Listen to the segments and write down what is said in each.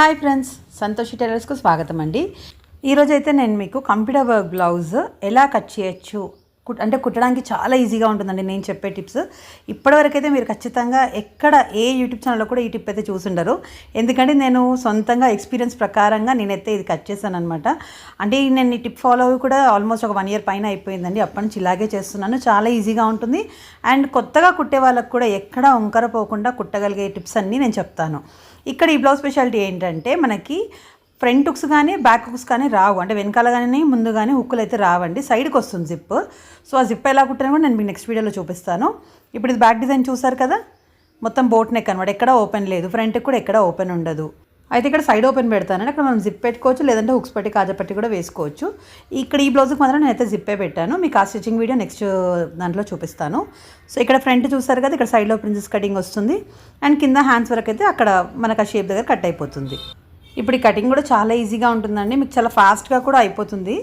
Hi friends Santoshi టైలర్స్కు స్వాగతం అండి. ఈరోజైతే అయితే నేను మీకు కంప్యూటర్ వర్క్ బ్లౌజ్ ఎలా కట్ చేయొచ్చు కుట్ అంటే కుట్టడానికి చాలా ఈజీగా ఉంటుందండి నేను చెప్పే టిప్స్. ఇప్పటివరకు అయితే మీరు ఖచ్చితంగా ఎక్కడ ఏ యూట్యూబ్ ఛానల్లో కూడా ఈ టిప్ అయితే చూసుండరు. ఎందుకంటే నేను సొంతంగా ఎక్స్పీరియన్స్ ప్రకారంగా నేనైతే ఇది కట్ చేశాను అనమాట అంటే నేను ఈ టిప్ ఫాలో అవి కూడా ఆల్మోస్ట్ ఒక వన్ ఇయర్ పైన అయిపోయిందండి. అప్పటి నుంచి ఇలాగే చేస్తున్నాను. చాలా ఈజీగా ఉంటుంది. అండ్ కొత్తగా కుట్టే వాళ్ళకు కూడా ఎక్కడ వంకరపోకుండా కుట్టగలిగే టిప్స్ అన్నీ నేను చెప్తాను. ఇక్కడ ఈ బ్లౌజ్ స్పెషాలిటీ ఏంటంటే మనకి ఫ్రంట్ హుక్స్ కానీ బ్యాక్ హుక్స్ కానీ రావు. అంటే వెనకాల కానీ ముందు కానీ హుక్కులు అయితే రావండి. సైడ్కి వస్తుంది జిప్ సో ఆ జిప్ ఎలా కుట్టాను కూడా నేను మీకు నెక్స్ట్ వీడియోలో చూపిస్తాను. ఇప్పుడు ఇది బ్యాక్ డిజైన్ చూసారు కదా? మొత్తం బోట్ నెక్ అనమాట ఎక్కడ ఓపెన్ లేదు. ఫ్రంట్కి కూడా ఎక్కడ ఓపెన్ ఉండదు. అయితే ఇక్కడ సైడ్ ఓపెన్ పెడతానండి. అక్కడ మనం జిప్ పెట్టుకోవచ్చు లేదంటే హుక్స్ పట్టి కాజపట్టి కూడా వేసుకోవచ్చు. ఇక్కడ ఈ బ్లౌజ్కి మాత్రం నేనైతే జిప్పే పెట్టాను. మీకు ఆ స్టిచ్చింగ్ వీడియో నెక్స్ట్ దాంట్లో చూపిస్తాను. సో ఇక్కడ ఫ్రంట్ చూసారు కదా ఇక్కడ సైడ్లో ప్రిన్సెస్ కటింగ్ వస్తుంది. అండ్ కింద హ్యాండ్స్ వరకు అయితే అక్కడ మనకు ఆ షేప్ దగ్గర కట్ అయిపోతుంది. ఇప్పుడు ఈ కటింగ్ కూడా చాలా ఈజీగా ఉంటుందండి. మీకు చాలా ఫాస్ట్గా కూడా అయిపోతుంది.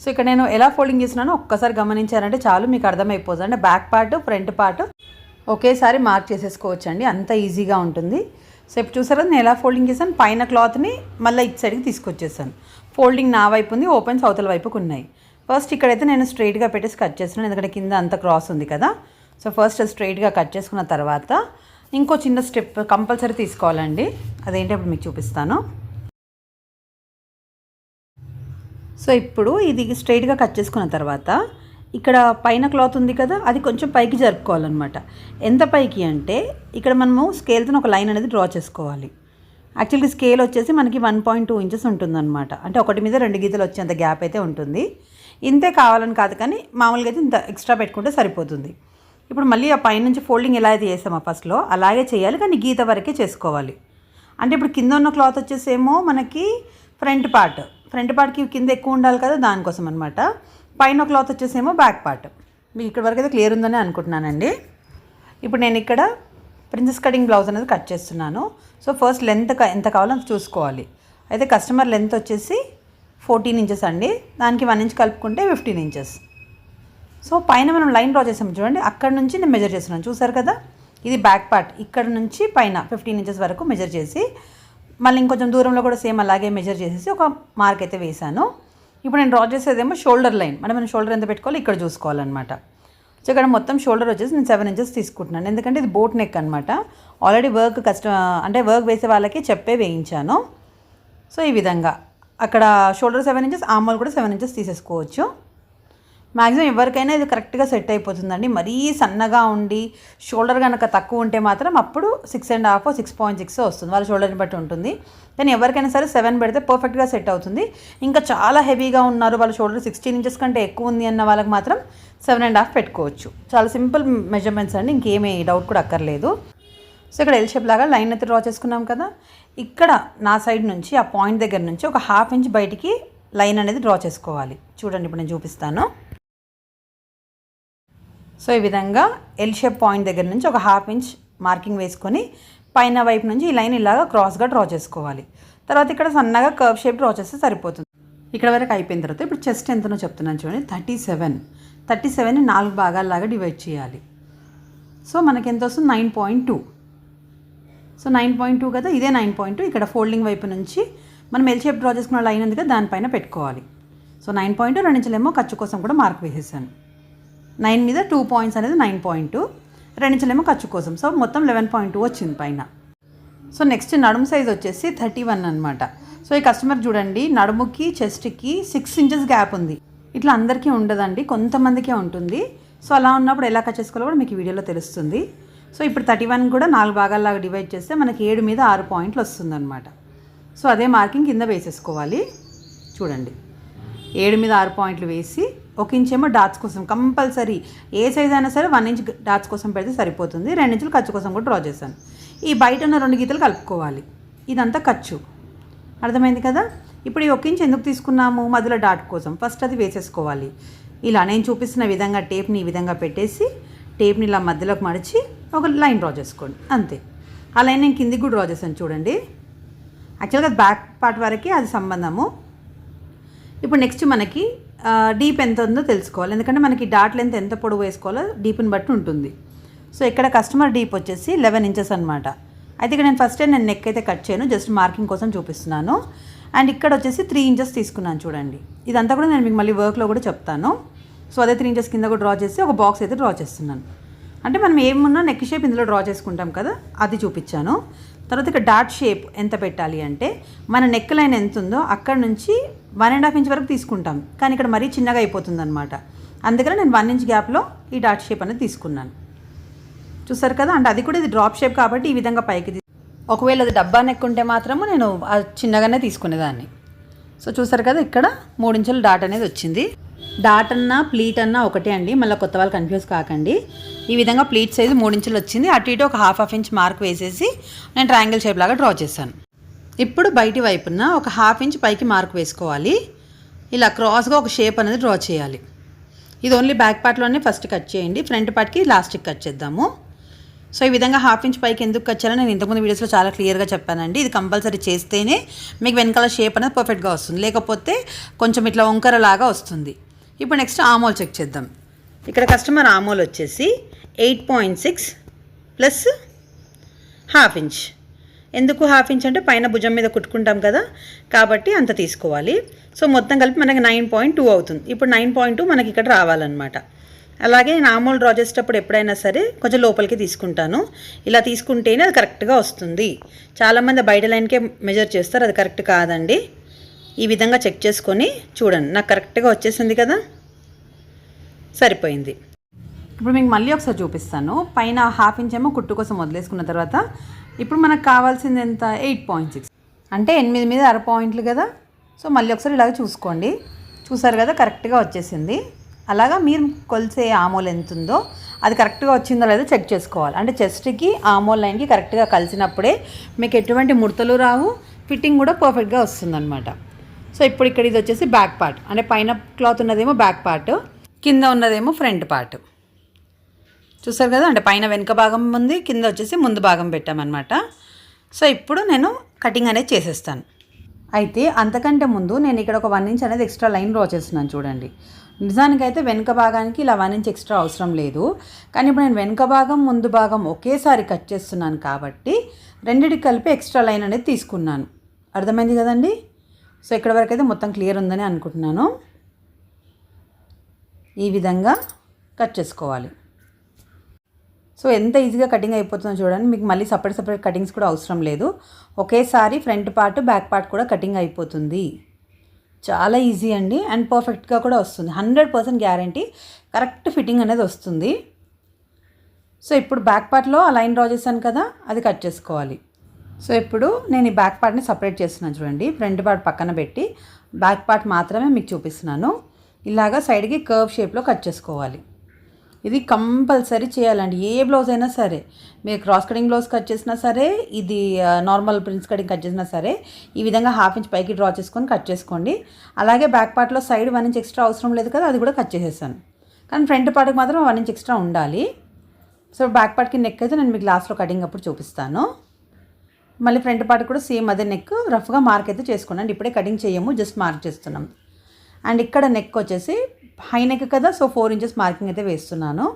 సో ఇక్కడ నేను ఎలా ఫోల్డింగ్ చేస్తున్నానో ఒక్కసారి గమనించారంటే చాలు మీకు అర్థమైపోతుంది. అంటే బ్యాక్ పార్ట్ ఫ్రంట్ పార్ట్ ఒకేసారి మార్క్ చేసేసుకోవచ్చండి. అంత ఈజీగా ఉంటుంది. సో ఇప్పుడు చూసారా? నేను ఎలా ఫోల్డింగ్ చేశాను? పైన క్లాత్ని మళ్ళీ ఇటు సైడ్కి తీసుకొచ్చేసాను. ఫోల్డింగ్ నా వైపు ఉంది ఓపెన్స్ అవతల వైపుకు ఉన్నాయి. ఫస్ట్ ఇక్కడైతే నేను స్ట్రైట్గా పెట్టేసి కట్ చేస్తున్నాను ఎందుకంటే కింద అంత క్రాస్ ఉంది కదా. సో ఫస్ట్ స్ట్రైట్గా కట్ చేసుకున్న తర్వాత ఇంకో చిన్న స్టెప్ కంపల్సరీ తీసుకోవాలండి. అదేంటి అప్పుడు మీకు చూపిస్తాను. సో ఇప్పుడు ఇది స్ట్రైట్గా కట్ చేసుకున్న తర్వాత ఇక్కడ పైన క్లాత్ ఉంది కదా అది కొంచెం పైకి జరుపుకోవాలన్నమాట. ఎంత పైకి అంటే ఇక్కడ మనము స్కేల్తో ఒక లైన్ అనేది డ్రా చేసుకోవాలి. యాక్చువల్గా స్కేల్ వచ్చేసి మనకి వన్ పాయింట్ టూ ఇంచెస్ ఉంటుందన్నమాట. అంటే ఒకటి మీద రెండు గీతలు వచ్చేంత గ్యాప్ అయితే ఉంటుంది. ఇంతే కావాలని కాదు కానీ మామూలుగా అయితే ఇంత ఎక్స్ట్రా పెట్టుకుంటే సరిపోతుంది. ఇప్పుడు మళ్ళీ ఆ పైనుంచి ఫోల్డింగ్ ఎలా అయితే చేసామో ఫస్ట్లో అలాగే చేయాలి కానీ గీత వరకే చేసుకోవాలి. అంటే ఇప్పుడు కింద ఉన్న క్లాత్ వచ్చేసేమో మనకి ఫ్రంట్ పార్ట్ ఫ్రంట్ పార్ట్కి కింద ఎక్కువ ఉండాలి కదా దానికోసం అనమాట పైన క్లాత్ వచ్చేసేమో బ్యాక్ పార్ట్. మీకు ఇక్కడ వరకు అయితే క్లియర్ ఉందని అనుకుంటున్నానండి. ఇప్పుడు నేను ఇక్కడ ప్రిన్సెస్ కటింగ్ బ్లౌజ్ అనేది కట్ చేస్తున్నాను. సో ఫస్ట్ లెంత్ ఎంత కావాలో అంత చూసుకోవాలి. అయితే కస్టమర్ లెంత్ వచ్చేసి ఫోర్టీన్ ఇంచెస్ అండి. దానికి వన్ ఇంచ్ కలుపుకుంటే ఫిఫ్టీన్ ఇంచెస్. సో పైన మనం లైన్ డ్రా చేసాము చూడండి. అక్కడ నుంచి నేను మెజర్ చేస్తున్నాను. చూసారు కదా? ఇది బ్యాక్ పార్ట్. ఇక్కడ నుంచి పైన ఫిఫ్టీన్ ఇంచెస్ వరకు మెజర్ చేసి మళ్ళీ ఇంకొంచెం దూరంలో కూడా సేమ్ అలాగే మెజర్ చేసేసి ఒక మార్క్ అయితే వేశాను. ఇప్పుడు నేను డ్రా చేసేదేమో షోల్డర్ లైన్. మనం మనం షోల్డర్ ఎంత పెట్టుకోవాలి? ఇక్కడ చూసుకోవాలన్నమాట. సో ఇక్కడ మొత్తం షోల్డర్ వచ్చేసి నేను సెవెన్ ఇంచెస్ తీసుకుంటున్నాను. ఎందుకంటే ఇది బోట్ నెక్ అనమాట ఆల్రెడీ వర్క్ కష్టం అంటే వర్క్ వేసే వాళ్ళకి చెప్పే వేయించాను. సో ఈ విధంగా. అక్కడ షోల్డర్ సెవెన్ ఇంచెస్ ఆమోల్ కూడా సెవెన్ ఇంచెస్ తీసేసుకోవచ్చు. మ్యాక్సిమం ఎవరికైనా ఇది కరెక్ట్గా సెట్ అయిపోతుందండి. మరీ సన్నగా ఉండి షోల్డర్ కనుక తక్కువ ఉంటే మాత్రం అప్పుడు six and half six point six వస్తుంది. వాళ్ళ షోల్డర్ని బట్టి ఉంటుంది. కానీ ఎవరికైనా సరే సెవెన్ పెడితే పర్ఫెక్ట్గా సెట్ అవుతుంది. ఇంకా చాలా హెవీగా ఉన్నారు. వాళ్ళ షోల్డర్ సిక్స్టీన్ ఇంచెస్ కంటే ఎక్కువ ఉంది అన్న వాళ్ళకి మాత్రం సెవెన్ అండ్ హాఫ్ పెట్టుకోవచ్చు. చాలా సింపుల్ మెజర్మెంట్స్ అండి. ఇంకేమీ డౌట్ కూడా అక్కర్లేదు. సో ఇక్కడ ఎల్ షేప్ లాగా లైన్ అయితే డ్రా చేసుకున్నాం కదా. ఇక్కడ నా సైడ్ నుంచి ఆ పాయింట్ దగ్గర నుంచి ఒక హాఫ్ ఇంచ్ బయటికి లైన్ అనేది డ్రా చేసుకోవాలి. చూడండి ఇప్పుడు నేను చూపిస్తాను. సో ఈ విధంగా ఎల్ షేప్ పాయింట్ దగ్గర నుంచి ఒక హాఫ్ ఇంచ్ మార్కింగ్ వేసుకొని పైన వైపు నుంచి ఈ లైన్ ఇలాగా క్రాస్గా డ్రా చేసుకోవాలి. తర్వాత ఇక్కడ సన్నగా కర్వ్ షేప్ డ్రా చేస్తే సరిపోతుంది. ఇక్కడ వరకు అయిపోయిన తర్వాత ఇప్పుడు చెస్ట్ ఎంతనో చెప్తున్నాను చూడండి. థర్టీ సెవెన్ థర్టీ సెవెన్ నాలుగు భాగాల్లాగా డివైడ్ చేయాలి. సో మనకి ఎంత వస్తుంది? Nine point two so nine point two కదా? ఇదే నైన్ పాయింట్ టూ ఇక్కడ ఫోల్డింగ్ వైపు నుంచి మనం ఎల్ షేప్ డ్రా చేసుకున్న లైన్ ఉంది కదా? దానిపైన పెట్టుకోవాలి. సో నైన్ పాయింట్ రెండు ఇంచులేమో ఖర్చు కోసం కూడా మార్క్ వేసేసాను. నైన్ మీద టూ పాయింట్స్ అనేది నైన్ పాయింట్ టూ. రెండించలేమో ఖర్చు కోసం. సో మొత్తం లెవెన్ పాయింట్ టూ వచ్చింది పైన. సో నెక్స్ట్ నడుము సైజ్ వచ్చేసి థర్టీ వన్ అనమాట సో ఈ కస్టమర్ చూడండి నడుముకి చెస్ట్కి సిక్స్ ఇంచెస్ గ్యాప్ ఉంది. ఇట్లా అందరికీ ఉండదండి కొంతమందికే ఉంటుంది. సో అలా ఉన్నప్పుడు ఎలా కట్ చేసుకోవాలో కూడా మీకు వీడియోలో తెలుస్తుంది. సో ఇప్పుడు థర్టీ వన్ కూడా నాలుగు భాగాల్లాగా డివైడ్ చేస్తే మనకి ఏడు మీద ఆరు పాయింట్లు వస్తుందన్నమాట. సో అదే మార్కింగ్ కింద వేసేసుకోవాలి. చూడండి. ఏడు మీద ఆరు పాయింట్లు వేసి ఒక ఇంచ్ ఏమో డాట్స్ కోసం కంపల్సరీ ఏ సైజ్ అయినా సరే వన్ ఇంచ్ డాట్స్ కోసం పెడితే సరిపోతుంది. రెండు ఇంచులు ఖర్చు కోసం కూడా డ్రా చేశాను. ఈ బయట ఉన్న రెండు గీతలు కలుపుకోవాలి. ఇదంతా ఖర్చు. అర్థమైంది కదా? ఇప్పుడు ఈ ఒక ఇంచ్ ఎందుకు తీసుకున్నాము? మధ్యలో డాట్ కోసం. ఫస్ట్ అది వేసేసుకోవాలి. ఇలా నేను చూపిస్తున్న విధంగా టేప్ని ఈ విధంగా పెట్టేసి టేప్ని ఇలా మధ్యలోకి మడిచి ఒక లైన్ డ్రా చేసుకోండి. అంతే. ఆ లైన్ నేను కిందికి కూడా డ్రా చేశాను చూడండి. యాక్చువల్గా బ్యాక్ పార్ట్ వరకే అది సంబంధము. ఇప్పుడు నెక్స్ట్ మనకి డీప్ ఎంత ఉందో తెలుసుకోవాలి. ఎందుకంటే మనకి డాట్ లెంత్ ఎంత పొడవు వేసుకోవాలో డీప్ని బట్టి ఉంటుంది. సో ఇక్కడ కస్టమర్ డీప్ వచ్చేసి లెవెన్ ఇంచెస్ అనమాట అయితే ఇక్కడ నేను ఫస్ట్ నేను నెక్ అయితే కట్ చేయను జస్ట్ మార్కింగ్ కోసం చూపిస్తున్నాను. అండ్ ఇక్కడ వచ్చేసి త్రీ ఇంచెస్ తీసుకున్నాను చూడండి. ఇదంతా కూడా నేను మీకు మళ్ళీ వర్క్లో కూడా చెప్తాను. సో అదే త్రీ ఇంచెస్ కింద కూడా డ్రా చేసి ఒక బాక్స్ అయితే డ్రా చేస్తున్నాను. అంటే మనం ఏమున్నా నెక్ షేప్ ఇందులో డ్రా చేసుకుంటాం కదా అది చూపించాను. తర్వాత ఇక్కడ డాట్ షేప్ ఎంత పెట్టాలి అంటే మన నెక్ లైన్ ఎంత ఉందో అక్కడ నుంచి వన్ అండ్ హాఫ్ ఇంచ్ వరకు తీసుకుంటాం. కానీ ఇక్కడ మరీ చిన్నగా అయిపోతుంది అనమాట అందుకని నేను వన్ ఇంచ్ గ్యాప్లో ఈ డాట్ షేప్ అనేది తీసుకున్నాను. చూసారు కదా? అంటే అది కూడా ఇది డ్రాప్ షేప్ కాబట్టి ఈ విధంగా పైకి ఒకవేళ అది డబ్బా నెక్ ఉంటే మాత్రము నేను చిన్నగానే తీసుకునేదాన్ని. సో చూసారు కదా? ఇక్కడ మూడించుల డాట్ అనేది వచ్చింది. డాట్ అన్నా ప్లీట్ అన్నా ఒకటే అండి. మళ్ళీ కొత్త వాళ్ళు కన్ఫ్యూజ్ కాకండి. ఈ విధంగా ప్లీట్ సైజు మూడించులు వచ్చింది. అటు ఇటు ఒక హాఫ్ హాఫ్ ఇంచ్ మార్క్ వేసేసి నేను ట్రయాంగిల్ షేప్ లాగా డ్రా చేశాను. ఇప్పుడు బయటి వైపున ఒక హాఫ్ ఇంచ్ పైకి మార్క్ వేసుకోవాలి. ఇలా క్రాస్గా ఒక షేప్ అనేది డ్రా చేయాలి. ఇది ఓన్లీ బ్యాక్ పార్ట్లోనే ఫస్ట్ కట్ చేయండి. ఫ్రంట్ పార్ట్కి లాస్ట్కి కట్ చేద్దాము. సో ఈ విధంగా హాఫ్ ఇంచ్ పైకి ఎందుకు కట్ నేను ఇంతకుముందు వీడియోస్లో చాలా క్లియర్గా చెప్పానండి. ఇది కంపల్సరీ చేస్తేనే మీకు వెనకాల షేప్ అనేది పర్ఫెక్ట్గా వస్తుంది. లేకపోతే కొంచెం ఇట్లా వంకరలాగా వస్తుంది. ఇప్పుడు నెక్స్ట్ ఆమోల్ చెక్ చేద్దాం. ఇక్కడ కస్టమర్ ఆమోల్ వచ్చేసి eight point six plus half inch ఎందుకు హాఫ్ ఇంచ్ అంటే పైన భుజం మీద కుట్టుకుంటాం కదా కాబట్టి అంత తీసుకోవాలి. సో మొత్తం కలిపి మనకి నైన్ పాయింట్ టూ అవుతుంది. ఇప్పుడు నైన్ పాయింట్ టూ మనకి ఇక్కడ రావాలన్నమాట. అలాగే నేను ఆమోల్ డ్రా చేసేటప్పుడు ఎప్పుడైనా సరే కొంచెం లోపలికి తీసుకుంటాను. ఇలా తీసుకుంటేనే అది కరెక్ట్గా వస్తుంది. చాలామంది బయట లైన్కే మెజర్ చేస్తారు అది కరెక్ట్ కాదండి. ఈ విధంగా చెక్ చేసుకొని చూడండి. నాకు కరెక్ట్గా వచ్చేసింది కదా? సరిపోయింది. ఇప్పుడు మీకు మళ్ళీ ఒకసారి చూపిస్తాను. పైన హాఫ్ ఇంచ్ ఏమో కుట్టు కోసం వదిలేసుకున్న తర్వాత ఇప్పుడు మనకు కావాల్సింది ఎంత? Eight point six. అంటే ఎనిమిది మీద అర పాయింట్లు కదా? సో మళ్ళీ ఒకసారి ఇలాగ చూసుకోండి. చూసారు కదా కరెక్ట్గా వచ్చేసింది. అలాగా మీరు కొలిసే ఆమోల్ ఎంత ఉందో అది కరెక్ట్గా వచ్చిందో లేదో చెక్ చేసుకోవాలి. అంటే చెస్ట్కి ఆమోల్ లైన్కి కరెక్ట్గా కలిసినప్పుడే మీకు ఎటువంటి ముడతలు రావు. ఫిట్టింగ్ కూడా పర్ఫెక్ట్గా వస్తుందన్నమాట. సో ఇప్పుడు ఇక్కడ ఇది వచ్చేసి బ్యాక్ పార్ట్. అంటే పైన క్లాత్ ఉన్నదేమో బ్యాక్ పార్ట్ కింద ఉన్నదేమో ఫ్రంట్ పార్ట్. చూసారు కదా? అంటే పైన వెనుక భాగం ఉంది కింద వచ్చేసి ముందు భాగం పెట్టామన్నమాట. సో ఇప్పుడు నేను కటింగ్ అనేది చేసేస్తాను. అయితే అంతకంటే ముందు నేను ఇక్కడ ఒక వన్ ఇంచ్ అనేది ఎక్స్ట్రా లైన్ డ్రా చేస్తున్నాను చూడండి. నిజానికైతే వెనుక భాగానికి ఇలా వన్ ఇంచ్ ఎక్స్ట్రా అవసరం లేదు. కానీ ఇప్పుడు నేను వెనుక భాగం ముందు భాగం ఒకేసారి కట్ చేస్తున్నాను కాబట్టి రెండిటికి కలిపి ఎక్స్ట్రా లైన్ అనేది తీసుకున్నాను. అర్థమైంది కదండి? సో ఇక్కడ వరకు అయితే మొత్తం క్లియర్ ఉందని అనుకుంటున్నాను. ఈ విధంగా కట్ చేసుకోవాలి. సో ఎంత ఈజీగా కటింగ్ అయిపోతుందో చూడండి. మీకు మళ్ళీ సపరేట్ సపరేట్ కటింగ్స్ కూడా అవసరం లేదు. ఒకేసారి ఫ్రంట్ పార్ట్ బ్యాక్ పార్ట్ కూడా కటింగ్ అయిపోతుంది. చాలా ఈజీ అండి అండ్ పర్ఫెక్ట్గా కూడా వస్తుంది. Hundred percent guarantee correct fitting అనేది వస్తుంది. సో ఇప్పుడు బ్యాక్ పార్ట్లో ఆ లైన్ డ్రా చేశాను కదా అది కట్ చేసుకోవాలి. సో ఇప్పుడు నేను ఈ బ్యాక్ పార్ట్ని సపరేట్ చేస్తున్నాను చూడండి. ఫ్రంట్ పార్ట్ పక్కన పెట్టి బ్యాక్ పార్ట్ మాత్రమే మీకు చూపిస్తున్నాను. ఇలాగా సైడ్కి కర్వ్ షేప్లో కట్ చేసుకోవాలి. ఇది కంపల్సరీ చేయాలండి. ఏ బ్లౌజ్ అయినా సరే మీరు క్రాస్ కటింగ్ బ్లౌజ్ కట్ చేసినా సరే ఇది నార్మల్ ప్రిన్స్ కటింగ్ కట్ చేసినా సరే ఈ విధంగా హాఫ్ ఇంచ్ పైకి డ్రా చేసుకొని కట్ చేసుకోండి. అలాగే బ్యాక్ పార్ట్లో సైడ్ వన్ ఇంచ్ ఎక్స్ట్రా అవసరం లేదు కదా అది కూడా కట్ చేసేసాను కానీ ఫ్రంట్ పార్ట్కి మాత్రం వన్ ఇంచ్ ఎక్స్ట్రా ఉండాలి. సో బ్యాక్ పార్ట్కి నెక్ అయితే నేను మీకు లాస్ట్లో కటింగ్ అప్పుడు చూపిస్తాను. మళ్ళీ ఫ్రంట్ పార్ట్ కూడా సేమ్ అదే నెక్ రఫ్గా మార్క్ అయితే చేసుకున్నాను ఇప్పుడే కటింగ్ చేయము జస్ట్ మార్క్ చేస్తున్నాం. అండ్ ఇక్కడ నెక్ వచ్చేసి హై నెక్ కదా సో ఫోర్ ఇంచెస్ మార్కింగ్ అయితే వేస్తున్నాను.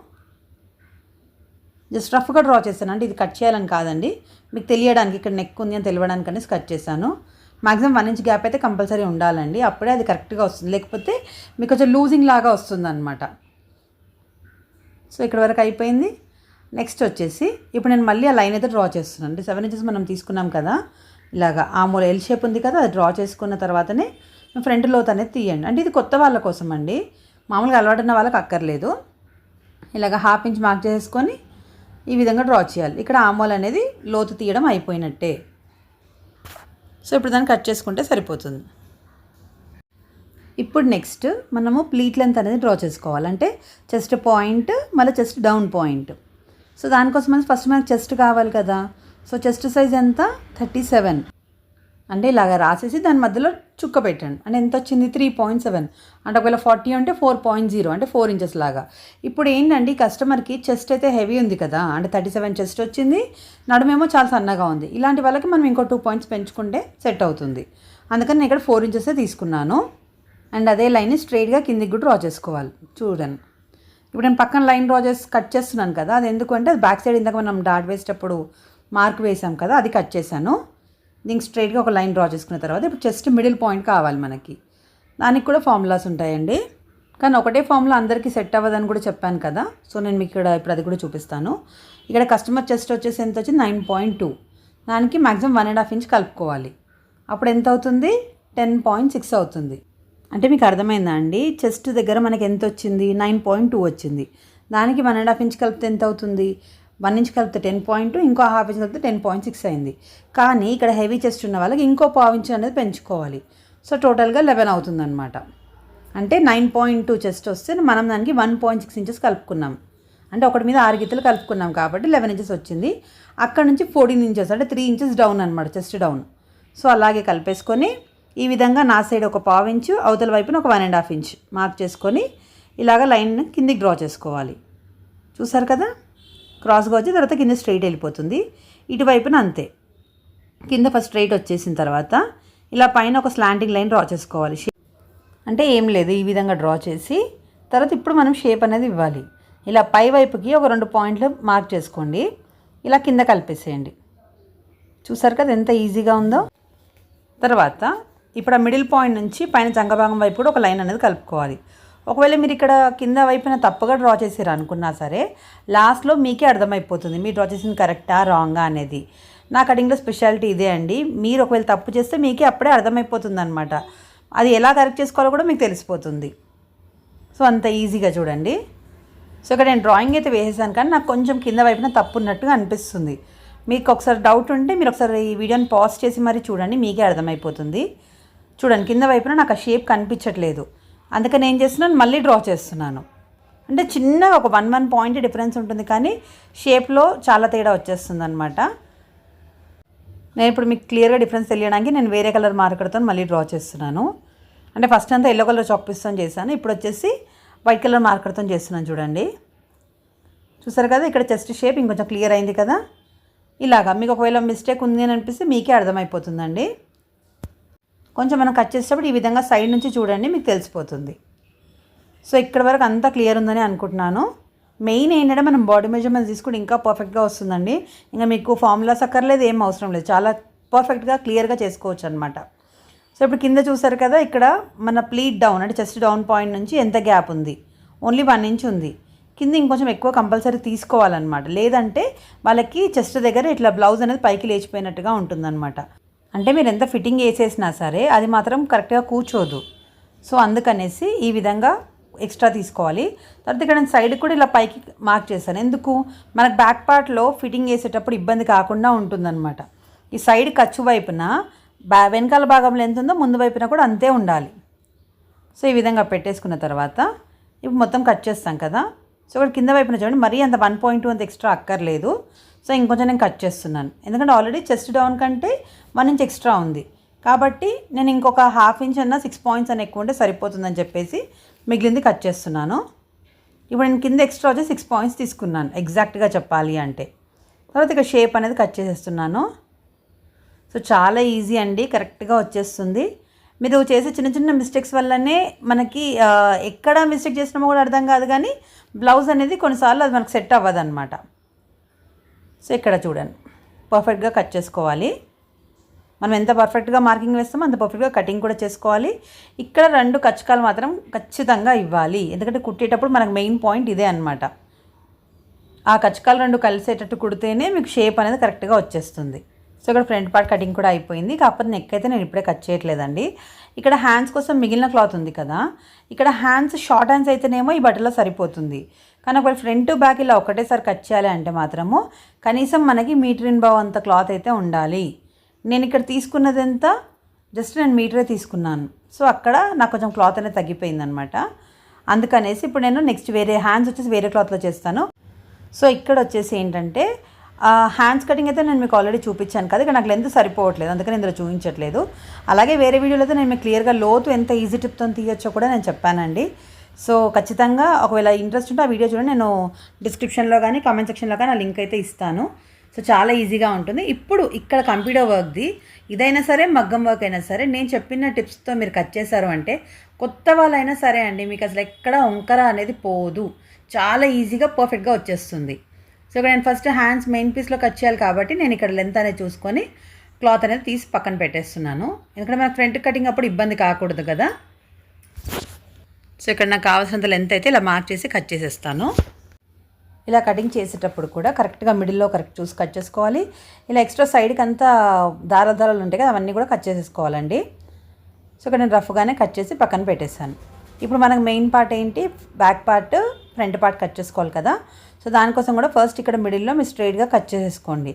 జస్ట్ రఫ్గా డ్రా చేశాను అంటే ఇది కట్ చేయాలని కాదండి. మీకు తెలియడానికి ఇక్కడ నెక్ ఉంది అని తెలియడానికి అనేసి కట్ చేశాను. మాక్సిమం వన్ ఇంచ్ గ్యాప్ అయితే కంపల్సరీ ఉండాలండి. అప్పుడే అది కరెక్ట్గా వస్తుంది. లేకపోతే మీకు కొంచెం లూజింగ్ లాగా వస్తుంది అనమాట సో ఇక్కడ వరకు అయిపోయింది. నెక్స్ట్ వచ్చేసి ఇప్పుడు నేను మళ్ళీ ఆ లైన్ అయితే డ్రా చేస్తున్నాను. అంటే సెవెన్ ఇంచెస్ మనం తీసుకున్నాం కదా ఇలాగా ఆ మూల ఎల్ షేప్ ఉంది కదా అది డ్రా చేసుకున్న తర్వాతనే ఫ్రంట్ లోత్ అనేది తీయండి. అంటే ఇది కొత్త వాళ్ళ కోసం అండి. మామూలుగా అలవాటున్న వాళ్ళకి అక్కర్లేదు. ఇలాగ హాఫ్ ఇంచ్ మార్క్ చేసుకొని ఈ విధంగా డ్రా చేయాలి. ఇక్కడ ఆమోల్ అనేది లోతు తీయడం అయిపోయినట్టే. సో ఇప్పుడు దాన్ని కట్ చేసుకుంటే సరిపోతుంది. ఇప్పుడు నెక్స్ట్ మనము ప్లీట్ లెంత్ అనేది డ్రా చేసుకోవాలి. అంటే చెస్ట్ పాయింట్ మళ్ళీ చెస్ట్ డౌన్ పాయింట్ సో దానికోసం మనకి ఫస్ట్ మనకు చెస్ట్ కావాలి కదా. సో చెస్ట్ సైజ్ ఎంత? థర్టీ సెవెన్ అంటే ఇలాగ రాసేసి దాని మధ్యలో చుక్క పెట్టండి. అంటే ఎంత వచ్చింది? త్రీ పాయింట్ సెవెన్ అంటే ఒకవేళ ఫార్టీ అంటే ఫోర్ పాయింట్ జీరో అంటే ఫోర్ ఇంచెస్ లాగా. ఇప్పుడు ఏంటండి? కస్టమర్కి చెస్ట్ అయితే హెవీ ఉంది కదా. అంటే థర్టీ సెవెన్ చెస్ట్ వచ్చింది. నడుమేమో చాలా సన్నగా ఉంది. ఇలాంటి వాళ్ళకి మనం ఇంకో టూ పాయింట్స్ పెంచుకుంటే సెట్ అవుతుంది. అందుకని నేను ఇక్కడ ఫోర్ ఇంచెసే తీసుకున్నాను. అండ్ అదే లైన్ స్ట్రైట్గా కిందికి కూడా డ్రా చేసుకోవాలి. చూడండి. ఇప్పుడు నేను పక్కన లైన్ డ్రా చేసి కట్ చేస్తున్నాను కదా అది ఎందుకంటే అది బ్యాక్ సైడ్ ఇందాక మనం డాట్ వేసేటప్పుడు మార్క్ వేసాం కదా అది కట్ చేశాను. దీనికి స్ట్రైట్గా ఒక లైన్ డ్రా చేసుకున్న తర్వాత ఇప్పుడు జస్ట్ మిడిల్ పాయింట్ కావాలి మనకి. దానికి కూడా ఫార్ములాస్ ఉంటాయండి. కానీ ఒకటే ఫామ్లో అందరికీ సెట్ అవ్వదని కూడా చెప్పాను కదా సో నేను మీకు ఇక్కడ ఇప్పుడు అది కూడా చూపిస్తాను. ఇక్కడ కస్టమర్ చెస్ట్ వచ్చేసి ఎంత వచ్చింది? నైన్ పాయింట్ టూ దానికి maximum one and half inch కలుపుకోవాలి. అప్పుడు ఎంత అవుతుంది? టెన్ పాయింట్ సిక్స్ అవుతుంది. అంటే మీకు అర్థమైందా అండి? చెస్ట్ దగ్గర మనకి ఎంత వచ్చింది నైన్ పాయింట్ టూ వచ్చింది. దానికి వన్ అండ్ హాఫ్ ఇంచ్ కలిపితే ఎంత అవుతుంది వన్ ఇంచ్ కలిపితే టెన్ పాయింట్ ఇంకో హాఫ్ ఇంచ్ కలిపితే టెన్ పాయింట్ సిక్స్ అయింది. కానీ ఇక్కడ హెవీ చెస్ట్ ఉన్న వాళ్ళకి ఇంకో పావు ఇంచ్ అనేది పెంచుకోవాలి. సో టోటల్గా లెవెన్ అవుతుంది అనమాట అంటే నైన్ పాయింట్ టూ చెస్ట్ వస్తే మనం దానికి వన్ పాయింట్ సిక్స్ ఇంచెస్ కలుపుకున్నాం. అంటే ఒకటి మీద ఆరు గీతలు కలుపుకున్నాం కాబట్టి లెవెన్ ఇంచెస్ వచ్చింది. అక్కడ నుంచి ఫోర్టీన్ ఇంచెస్ అంటే త్రీ ఇంచెస్ డౌన్ అనమాట చెస్ట్ డౌన్. సో అలాగే కలిపేసుకొని ఈ విధంగా నా సైడ్ ఒక పావు ఇంచు అవతల వైపున ఒక one and half inch mark చేసుకొని ఇలాగ లైన్ కిందికి డ్రా చేసుకోవాలి. చూసారు కదా? క్రాస్గా వచ్చి తర్వాత కింద స్ట్రైట్ వెళ్ళిపోతుంది. ఇటువైపున అంతే. కింద ఫస్ట్ స్ట్రైట్ వచ్చేసిన తర్వాత ఇలా పైన ఒక స్లాంటింగ్ లైన్ డ్రా చేసుకోవాలి. అంటే ఏం లేదు ఈ విధంగా డ్రా చేసి తర్వాత ఇప్పుడు మనం షేప్ అనేది ఇవ్వాలి. ఇలా పై వైపుకి ఒక రెండు పాయింట్లు మార్క్ చేసుకోండి. ఇలా కింద కలిపేసేయండి. చూసారు కదా ఎంత ఈజీగా ఉందో? తర్వాత ఇప్పుడు ఆ మిడిల్ పాయింట్ నుంచి పైన చంగభాగం వైపు కూడా ఒక లైన్ అనేది కలుపుకోవాలి. ఒకవేళ మీరు ఇక్కడ కింద వైపున తప్పుగా డ్రా చేసారు అనుకున్నా సరే లాస్ట్లో మీకే అర్థమైపోతుంది మీరు డ్రా చేసింది కరెక్టా రాంగా అనేది. నా కటింగ్లో స్పెషాలిటీ ఇదే అండి. మీరు ఒకవేళ తప్పు చేస్తే మీకే అప్పుడే అర్థమైపోతుంది అనమాట అది ఎలా కరెక్ట్ చేసుకోవాలో కూడా మీకు తెలిసిపోతుంది. సో అంత ఈజీగా చూడండి. సో ఇక్కడ నేను డ్రాయింగ్ అయితే వేసేసాను కానీ నాకు కొంచెం కింద వైపున తప్పు ఉన్నట్టుగా అనిపిస్తుంది. మీకు ఒకసారి డౌట్ ఉంటే మీరు ఒకసారి ఈ వీడియోని పాజ్ చేసి మరీ చూడండి మీకే అర్థమైపోతుంది. చూడండి కింద వైపున నాకు ఆ షేప్ కనిపించట్లేదు. అందుకని ఏం చేస్తున్నాను మళ్ళీ డ్రా చేస్తున్నాను. అంటే చిన్నగా ఒక వన్ వన్ పాయింట్ డిఫరెన్స్ ఉంటుంది కానీ షేప్లో చాలా తేడా వచ్చేస్తుంది అనమాట నేను ఇప్పుడు మీకు క్లియర్గా డిఫరెన్స్ తెలియడానికి నేను వేరే కలర్ మార్కర్తో మళ్ళీ డ్రా చేస్తున్నాను. అంటే ఫస్ట్ అంతా ఎల్లో కలర్ చాక్ చేశాను. ఇప్పుడు వచ్చేసి వైట్ కలర్ మార్కర్తో చేస్తున్నాను చూడండి. చూసారు కదా ఇక్కడ చెస్ట్ షేప్ ఇంకొంచెం క్లియర్ అయింది కదా. ఇలాగా మీకు ఒకవేళ మిస్టేక్ ఉంది అని అనిపిస్తే మీకే అర్థమైపోతుందండి. కొంచెం మనం కట్ చేసేటప్పుడు ఈ విధంగా సైడ్ నుంచి చూడండి మీకు తెలిసిపోతుంది. సో ఇక్కడ వరకు అంతా క్లియర్ ఉందని అనుకుంటున్నాను. మెయిన్ ఏంటంటే మనం బాడీ మెజర్మెంట్స్ తీసుకుంటే ఇంకా పర్ఫెక్ట్గా వస్తుందండి. ఇంకా మీకు ఫార్ములాస్ అక్కర్లేదు ఏం అవసరం లేదు. చాలా పర్ఫెక్ట్గా క్లియర్గా చేసుకోవచ్చు అనమాట సో ఇప్పుడు కింద చూసారు కదా ఇక్కడ మన ప్లీట్ డౌన్ అంటే చెస్ట్ డౌన్ పాయింట్ నుంచి ఎంత గ్యాప్ ఉంది? ఓన్లీ వన్ ఇంచ్ ఉంది. కింద ఇంకొంచెం ఎక్కువ కంపల్సరీ తీసుకోవాలన్నమాట. లేదంటే వాళ్ళకి చెస్ట్ దగ్గర ఇట్లా బ్లౌజ్ అనేది పైకి లేచిపోయినట్టుగా ఉంటుందన్నమాట. అంటే మీరు ఎంత ఫిట్టింగ్ వేసేసినా సరే అది మాత్రం కరెక్ట్గా కూర్చోదు. సో అందుకనేసి ఈ విధంగా ఎక్స్ట్రా తీసుకోవాలి. తర్వాత ఇక్కడ నేను సైడ్ కూడా ఇలా పైకి మార్క్ చేశాను. ఎందుకు? మనకు బ్యాక్ పార్ట్లో ఫిట్టింగ్ వేసేటప్పుడు ఇబ్బంది కాకుండా ఉంటుందన్నమాట. ఈ సైడ్ ఖర్చు వైపున బా వెనకాల భాగంలో ఎంత ఉందో ముందు వైపున కూడా అంతే ఉండాలి. సో ఈ విధంగా పెట్టేసుకున్న తర్వాత ఇప్పుడు మొత్తం కట్ చేస్తాం కదా. సో ఇక్కడ కింద వైపున చూడండి మరీ అంత వన్ పాయింట్ టూ అంత ఎక్స్ట్రా అక్కర్లేదు. సో ఇంకొంచెం నేను కట్ చేస్తున్నాను. ఎందుకంటే ఆల్రెడీ చెస్ట్ డౌన్ కంటే వన్ ఇంచ్ ఎక్స్ట్రా ఉంది. కాబట్టి నేను ఇంకొక హాఫ్ ఇంచ్ అన్న సిక్స్ పాయింట్స్ అని ఎక్కువ ఉంటే సరిపోతుందని చెప్పేసి మిగిలింది కట్ చేస్తున్నాను. ఇప్పుడు నేను కింద ఎక్స్ట్రా వచ్చి సిక్స్ పాయింట్స్ తీసుకున్నాను. ఎగ్జాక్ట్గా చెప్పాలి అంటే. తర్వాత ఇక షేప్ అనేది కట్ చేసేస్తున్నాను. సో చాలా ఈజీ అండి. కరెక్ట్గా వచ్చేస్తుంది. మీరు చేసే చిన్న చిన్న మిస్టేక్స్ వల్లనే మనకి ఎక్కడ మిస్టేక్ చేసినామో కూడా అర్థం కాదు కానీ బ్లౌజ్ అనేది కొన్నిసార్లు అది మనకు సెట్ అవ్వదు అనమాట సో ఇక్కడ చూడండి. పర్ఫెక్ట్గా కట్ చేసుకోవాలి. మనం ఎంత పర్ఫెక్ట్గా మార్కింగ్ వేస్తామో అంత పర్ఫెక్ట్గా కటింగ్ కూడా చేసుకోవాలి. ఇక్కడ రెండు కచ్చకాలు మాత్రం ఖచ్చితంగా ఇవ్వాలి. ఎందుకంటే కుట్టేటప్పుడు మనకు మెయిన్ పాయింట్ ఇదే అనమాట ఆ కచ్చకాలు రెండు కలిసేటట్టు కుడితేనే మీకు షేప్ అనేది కరెక్ట్గా వచ్చేస్తుంది. సో ఇక్కడ ఫ్రంట్ పార్ట్ కటింగ్ కూడా అయిపోయింది. కాకపోతే నెక్ అయితే నేను ఇప్పుడే కట్ చేయట్లేదండి. ఇక్కడ హ్యాండ్స్ కోసం మిగిలిన క్లాత్ ఉంది కదా. ఇక్కడ హ్యాండ్స్ షార్ట్ హ్యాండ్స్ అయితేనేమో ఈ బట్టలో సరిపోతుంది. కానీ ఒకవేళ ఫ్రంట్ బ్యాక్ ఇలా ఒకటేసారి కట్ చేయాలి అంటే మాత్రము కనీసం మనకి మీటర్ ఇన్ బావ్ అంత క్లాత్ అయితే ఉండాలి. నేను ఇక్కడ తీసుకున్నది ఎంత జస్ట్ నేను మీటరే తీసుకున్నాను. సో అక్కడ నాకు కొంచెం క్లాత్ అనేది తగ్గిపోయిందనమాట అందుకనేసి ఇప్పుడు నేను నెక్స్ట్ వేరే హ్యాండ్స్ వచ్చేసి వేరే క్లాత్లో చేస్తాను. సో ఇక్కడ వచ్చేసి ఏంటంటే హ్యాండ్స్ కటింగ్ అయితే నేను మీకు ఆల్రెడీ చూపించాను కదా ఇక్కడ నాకు లెంత్ సరిపోవట్లేదు అందుకని ఇందులో చూపించట్లేదు. అలాగే వేరే వీడియోలో అయితే నేను మీకు క్లియర్గా లోతు ఎంత ఈజీ టిప్తో తీయొచ్చో కూడా నేను చెప్పానండి. సో ఖచ్చితంగా ఒకవేళ ఇంట్రెస్ట్ ఉంటే ఆ వీడియో చూడండి. నేను డిస్క్రిప్షన్లో కానీ కామెంట్ సెక్షన్లో కానీ ఆ లింక్ అయితే ఇస్తాను. సో చాలా ఈజీగా ఉంటుంది. ఇప్పుడు ఇక్కడ కంప్యూటర్ వర్క్ది ఇదైనా సరే మగ్గం వర్క్ అయినా సరే నేను చెప్పిన టిప్స్తో మీరు కట్ చేశారు అంటే కొత్త వాళ్ళైనా సరే అండి మీకు అసలు ఎక్కడ వంకర అనేది పోదు. చాలా ఈజీగా పర్ఫెక్ట్గా వచ్చేస్తుంది. సో ఇక్కడ నేను ఫస్ట్ హ్యాండ్స్ మెయిన్ పీస్లో కట్ చేయాలి కాబట్టి నేను ఇక్కడ లెంత్ అనేది చూసుకొని క్లాత్ అనేది తీసి పక్కన పెట్టేస్తున్నాను. ఎందుకంటే మనకు ఫ్రంట్ కటింగ్ అప్పుడు ఇబ్బంది కాకూడదు కదా. సో ఇక్కడ నాకు కావాల్సినంత లెంత్ అయితే ఇలా మార్క్ చేసి కట్ చేసేస్తాను. ఇలా కటింగ్ చేసేటప్పుడు కూడా కరెక్ట్గా మిడిల్లో కరెక్ట్ చూసి కట్ చేసుకోవాలి. ఇలా ఎక్స్ట్రా సైడ్కి అంతా దార దారాలు ఉంటాయి కదా అవన్నీ కూడా కట్ చేసేసుకోవాలండి. సో ఇక్కడ నేను రఫ్గానే కట్ చేసి పక్కన పెట్టేశాను. ఇప్పుడు మనకు మెయిన్ పార్ట్ ఏంటి? Back part front part cut చేసుకోవాలి కదా. సో దానికోసం కూడా ఫస్ట్ ఇక్కడ మిడిల్లో మీరు స్ట్రైట్గా కట్ చేసేసుకోండి.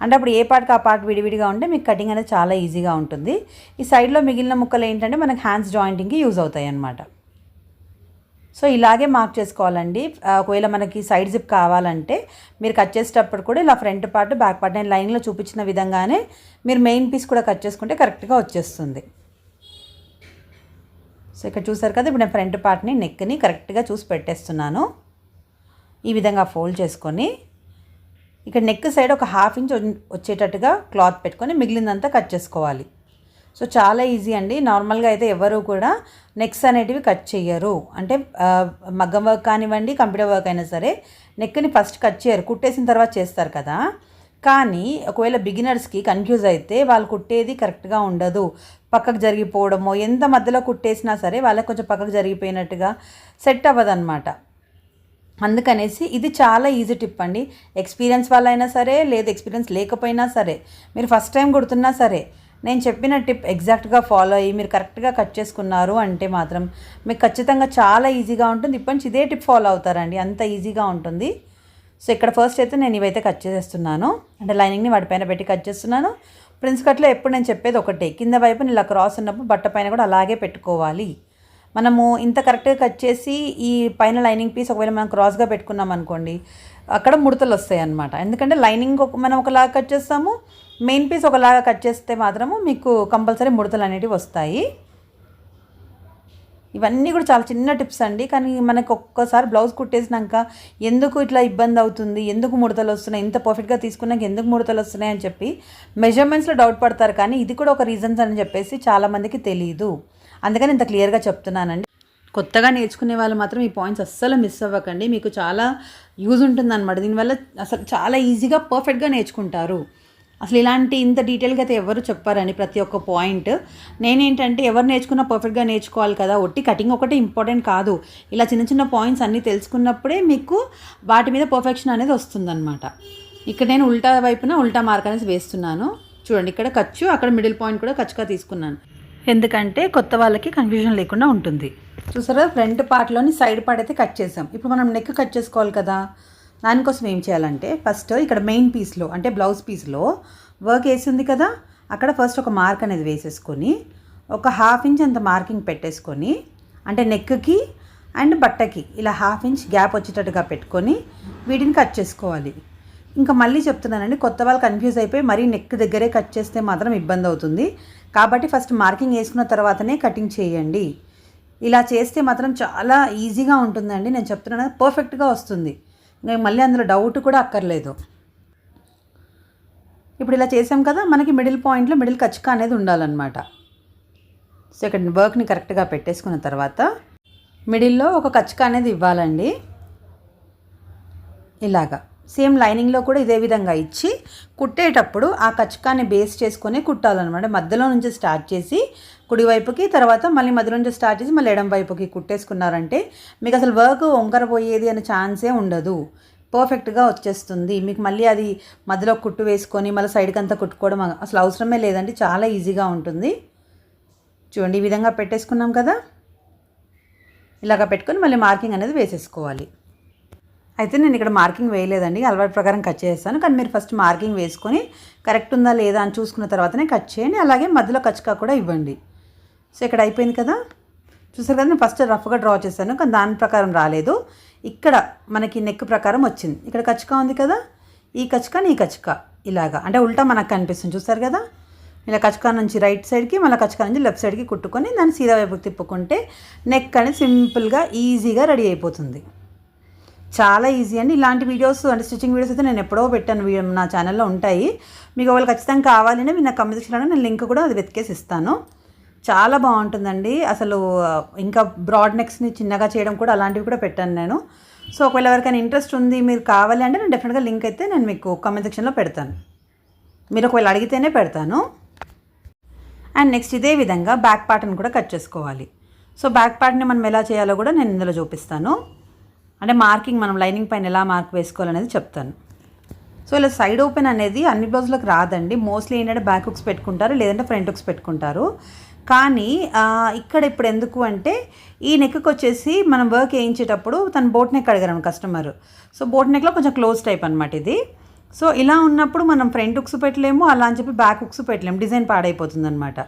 అంటే అప్పుడు ఏ పార్ట్కి ఆ పార్ట్ విడివిడిగా ఉంటే మీకు కటింగ్ అనేది చాలా ఈజీగా ఉంటుంది. ఈ సైడ్లో మిగిలిన ముక్కలు ఏంటంటే మనకి హ్యాండ్స్ జాయింటింగ్కి యూజ్ అవుతాయి అన్నమాట సో ఇలాగే మార్క్ చేసుకోవాలండి. ఒకవేళ మనకి సైడ్ జిప్ కావాలంటే మీరు కట్ చేసేటప్పుడు కూడా ఇలా ఫ్రంట్ పార్ట్ బ్యాక్ పార్ట్ నేను లైన్లో చూపించిన విధంగానే మీరు మెయిన్ పీస్ కూడా కట్ చేసుకుంటే కరెక్ట్గా వచ్చేస్తుంది. సో ఇక్కడ చూసారు కదా ఇప్పుడు నేను ఫ్రంట్ పార్ట్ని నెక్ని కరెక్ట్గా చూసి పెట్టేస్తున్నాను. ఈ విధంగా ఫోల్డ్ చేసుకొని ఇక్కడ నెక్ సైడ్ ఒక హాఫ్ ఇంచ్ వచ్చేటట్టుగా క్లాత్ పెట్టుకొని మిగిలిందంతా కట్ చేసుకోవాలి. సో చాలా ఈజీ అండి. నార్మల్గా అయితే ఎవరు కూడా నెక్స్ అనేటివి కట్ చేయరు అంటే మగ్గం వర్క్ కానివ్వండి కంప్యూటర్ వర్క్ అయినా సరే నెక్ని ఫస్ట్ కట్ చేయరు కుట్టేసిన తర్వాత చేస్తారు కదా. కానీ ఒకవేళ బిగినర్స్కి కన్ఫ్యూజ్ అయితే వాళ్ళు కుట్టేది కరెక్ట్గా ఉండదు. పక్కకు జరిగిపోవడమో ఎంత మధ్యలో కుట్టేసినా సరే వాళ్ళకి కొంచెం పక్కకు జరిగిపోయినట్టుగా సెట్ అవ్వదన్నమాట. అందుకనేసి ఇది చాలా ఈజీ టిప్ అండి. ఎక్స్పీరియన్స్ వాళ్ళైనా సరే లేదు ఎక్స్పీరియన్స్ లేకపోయినా సరే మీరు ఫస్ట్ టైం కుడుతున్నా సరే నేను చెప్పిన టిప్ ఎగ్జాక్ట్గా ఫాలో అయ్యి మీరు కరెక్ట్గా కట్ చేసుకున్నారు అంటే మాత్రం మీకు ఖచ్చితంగా చాలా ఈజీగా ఉంటుంది. ఇప్పటి నుంచి ఇదే టిప్ ఫాలో అవుతారండి. అంత ఈజీగా ఉంటుంది. సో ఇక్కడ ఫస్ట్ అయితే నేను ఇవైతే కట్ చేసేస్తున్నాను. అంటే లైనింగ్ని వాటిపైన పెట్టి కట్ చేస్తున్నాను. ప్రిన్స్ కట్లో ఎప్పుడు నేను చెప్పేది ఒకటే. కింద వైపు ఇలా క్రాస్ ఉన్నప్పుడు బట్ట పైన కూడా అలాగే పెట్టుకోవాలి. మనము ఇంత కరెక్ట్గా కట్ చేసి ఈ పైన లైనింగ్ పీస్ ఒకవేళ మనం క్రాస్గా పెట్టుకున్నాం అనుకోండి అక్కడ ముడతలు వస్తాయి అన్నమాట ఎందుకంటే లైనింగ్ ఒక మనం ఒకలాగా కట్ చేస్తాము మెయిన్ పీస్ ఒకలాగా కట్ చేస్తే మాత్రము మీకు కంపల్సరీ ముడతలు అనేటివి వస్తాయి. ఇవన్నీ కూడా చాలా చిన్న టిప్స్ అండి. కానీ మనకు ఒక్కసారి బ్లౌజ్ కుట్టేసినాక ఎందుకు ఇట్లా ఇబ్బంది అవుతుంది ఎందుకు ముడతలు వస్తున్నాయి ఇంత పర్ఫెక్ట్గా తీసుకున్నాక ఎందుకు ముడతలు వస్తున్నాయి అని చెప్పి మెజర్మెంట్స్లో డౌట్ పడతారు. కానీ ఇది కూడా ఒక రీజన్స్ అని చెప్పేసి చాలామందికి తెలియదు అందుకని ఇంత క్లియర్గా చెప్తున్నానండి. కొత్తగా నేర్చుకునే వాళ్ళు మాత్రం ఈ పాయింట్స్ అస్సలు మిస్ అవ్వకండి. మీకు చాలా యూజ్ ఉంటుందన్నమాట. దీనివల్ల అసలు చాలా ఈజీగా పర్ఫెక్ట్గా నేర్చుకుంటారు. అసలు ఇలాంటి ఇంత డీటెయిల్గా అయితే ఎవరు చెప్పారని ప్రతి ఒక్క పాయింట్. నేనేంటంటే ఎవరు నేర్చుకున్నా పర్ఫెక్ట్గా నేర్చుకోవాలి కదా. ఒట్టి కటింగ్ ఒకటే ఇంపార్టెంట్ కాదు. ఇలా చిన్న చిన్న పాయింట్స్ అన్నీ తెలుసుకున్నప్పుడే మీకు వాటి మీద పర్ఫెక్షన్ అనేది వస్తుందన్నమాట. ఇక్కడ నేను ఉల్టా వైపున ఉల్టా మార్క్ అనేది వేస్తున్నాను. చూడండి ఇక్కడ ఖర్చు అక్కడ మిడిల్ పాయింట్ కూడా ఖర్చుగా తీసుకున్నాను. ఎందుకంటే కొత్త వాళ్ళకి కన్ఫ్యూజన్ లేకుండా ఉంటుంది. చూసారా? ఫ్రంట్ పార్ట్లోని సైడ్ పార్ట్ అయితే కట్ చేసాం. ఇప్పుడు మనం నెక్ కట్ చేసుకోవాలి కదా? దానికోసం ఏం చేయాలంటే ఫస్ట్ ఇక్కడ మెయిన్ పీస్లో అంటే బ్లౌజ్ పీస్లో వర్క్ వేసి ఉంది కదా? అక్కడ ఫస్ట్ ఒక మార్క్ అనేది వేసేసుకొని ఒక హాఫ్ ఇంచ్ అంత మార్కింగ్ పెట్టేసుకొని అంటే నెక్కి అండ్ బట్టకి ఇలా హాఫ్ ఇంచ్ గ్యాప్ వచ్చేటట్టుగా పెట్టుకొని వీటిని కట్ చేసుకోవాలి. ఇంకా మళ్ళీ చెప్తున్నానండి కొత్త వాళ్ళు కన్ఫ్యూజ్ అయిపోయి మరీ నెక్ దగ్గరే కట్ చేస్తే మాత్రం ఇబ్బంది అవుతుంది. కాబట్టి ఫస్ట్ మార్కింగ్ వేసుకున్న తర్వాతనే కటింగ్ చేయండి. ఇలా చేస్తే మాత్రం చాలా ఈజీగా ఉంటుందండి. నేను చెప్తున్నాను పర్ఫెక్ట్గా వస్తుంది. ఇంకా మళ్ళీ అందులో డౌట్ కూడా అక్కర్లేదు. ఇప్పుడు ఇలా చేసాం కదా మనకి మిడిల్ పాయింట్లో మిడిల్ కచ్చిక అనేది ఉండాలన్నమాట. సో ఇక్కడ వర్క్ని కరెక్ట్గా పెట్టేసుకున్న తర్వాత మిడిల్లో ఒక కచ్చిక అనేది ఇవ్వాలండి. ఇలాగా. సేమ్ లైనింగ్లో కూడా ఇదే విధంగా ఇచ్చి కుట్టేటప్పుడు ఆ కచ్చకాన్ని బేస్ చేసుకొని కుట్టాలన్నమాట. మధ్యలో నుంచి స్టార్ట్ చేసి కుడివైపుకి తర్వాత మళ్ళీ మధ్యలో నుంచి స్టార్ట్ చేసి మళ్ళీ ఎడం వైపుకి కుట్టేసుకున్నారంటే మీకు అసలు వర్క్ వంకర పోయేది అనే ఛాన్సే ఉండదు. పర్ఫెక్ట్గా వచ్చేస్తుంది. మీకు మళ్ళీ అది మధ్యలో కుట్టు వేసుకొని మళ్ళీ సైడ్కి అంతా కుట్టుకోవడం అసలు అవసరమే లేదండి. చాలా ఈజీగా ఉంటుంది. చూడండి ఈ విధంగా పెట్టేసుకున్నాం కదా? ఇలాగ పెట్టుకొని మళ్ళీ మార్కింగ్ అనేది వేసేసుకోవాలి. అయితే నేను ఇక్కడ మార్కింగ్ వేయలేదండి అలవాటు ప్రకారం కట్ చేస్తాను కానీ మీరు ఫస్ట్ మార్కింగ్ వేసుకొని కరెక్ట్ ఉందా లేదా అని చూసుకున్న తర్వాతనే కట్ చేయండి. అలాగే మధ్యలో కచ్చకా కూడా ఇవ్వండి. సో ఇక్కడ అయిపోయింది కదా? చూసారు కదా నేను ఫస్ట్ రఫ్గా డ్రా చేశాను కానీ దాని ప్రకారం రాలేదు. ఇక్కడ మనకి నెక్ ప్రకారం వచ్చింది. ఇక్కడ కచ్చకా ఉంది కదా? ఈ కచ్చక నీ కచ్చక ఇలాగా. అంటే ఉల్టా మనకు కనిపిస్తుంది. చూసారు కదా? ఇలా కచ్చకా నుంచి రైట్ సైడ్కి మళ్ళీ కచ్చకా నుంచి లెఫ్ట్ సైడ్కి కుట్టుకొని దాన్ని సీదా వైపుకి తిప్పుకుంటే నెక్ అనేది సింపుల్గా ఈజీగా రెడీ అయిపోతుంది. చాలా ఈజీ అండి. ఇలాంటి వీడియోస్ అంటే స్టిచ్చింగ్ వీడియోస్ అయితే నేను ఎప్పుడో పెట్టాను. వీడియో నా ఛానల్లో ఉంటాయి. మీకు ఒకవేళ ఖచ్చితంగా కావాలంటే మీరు నా కమెంట్ సెక్షన్లో నేను లింక్ కూడా అది వెతికేసి ఇస్తాను. చాలా బాగుంటుందండి. అసలు ఇంకా బ్రాడ్ నెక్స్ని చిన్నగా చేయడం కూడా అలాంటివి కూడా పెట్టాను నేను. సో ఒకవేళ ఎవరికైనా ఇంట్రెస్ట్ ఉంది మీరు కావాలి అంటే నేను డెఫినెట్గా లింక్ అయితే నేను మీకు కామెంట్ సెక్షన్లో పెడతాను. మీరు ఒకవేళ అడిగితేనే పెడతాను. అండ్ నెక్స్ట్ ఇదే విధంగా బ్యాక్ పార్ట్ని కూడా కట్ చేసుకోవాలి. సో బ్యాక్ పార్ట్ని మనం ఎలా చేయాలో కూడా నేను ఇందులో చూపిస్తాను. అంటే మార్కింగ్ మనం లైనింగ్ పైన ఎలా మార్క్ వేసుకోవాలనేది చెప్తాను. సో ఇలా సైడ్ ఓపెన్ అనేది అన్ని బ్లౌజులకు రాదండి. మోస్ట్లీ ఏంటంటే బ్యాక్ హుక్స్ పెట్టుకుంటారు లేదంటే ఫ్రంట్ హుక్స్ పెట్టుకుంటారు. కానీ ఇక్కడ ఇప్పుడు ఎందుకు అంటే ఈ నెక్కి వచ్చేసి మనం వర్క్ వేయించేటప్పుడు తన బోట్ నెక్ అడిగారు కస్టమర్. సో బోట్ నెక్లో కొంచెం క్లోజ్ టైప్ అనమాట ఇది. సో ఇలా ఉన్నప్పుడు మనం ఫ్రంట్ హుక్స్ పెట్టలేము అలా అని చెప్పి బ్యాక్ హుక్స్ పెట్టలేము. డిజైన్ పాడైపోతుంది అనమాట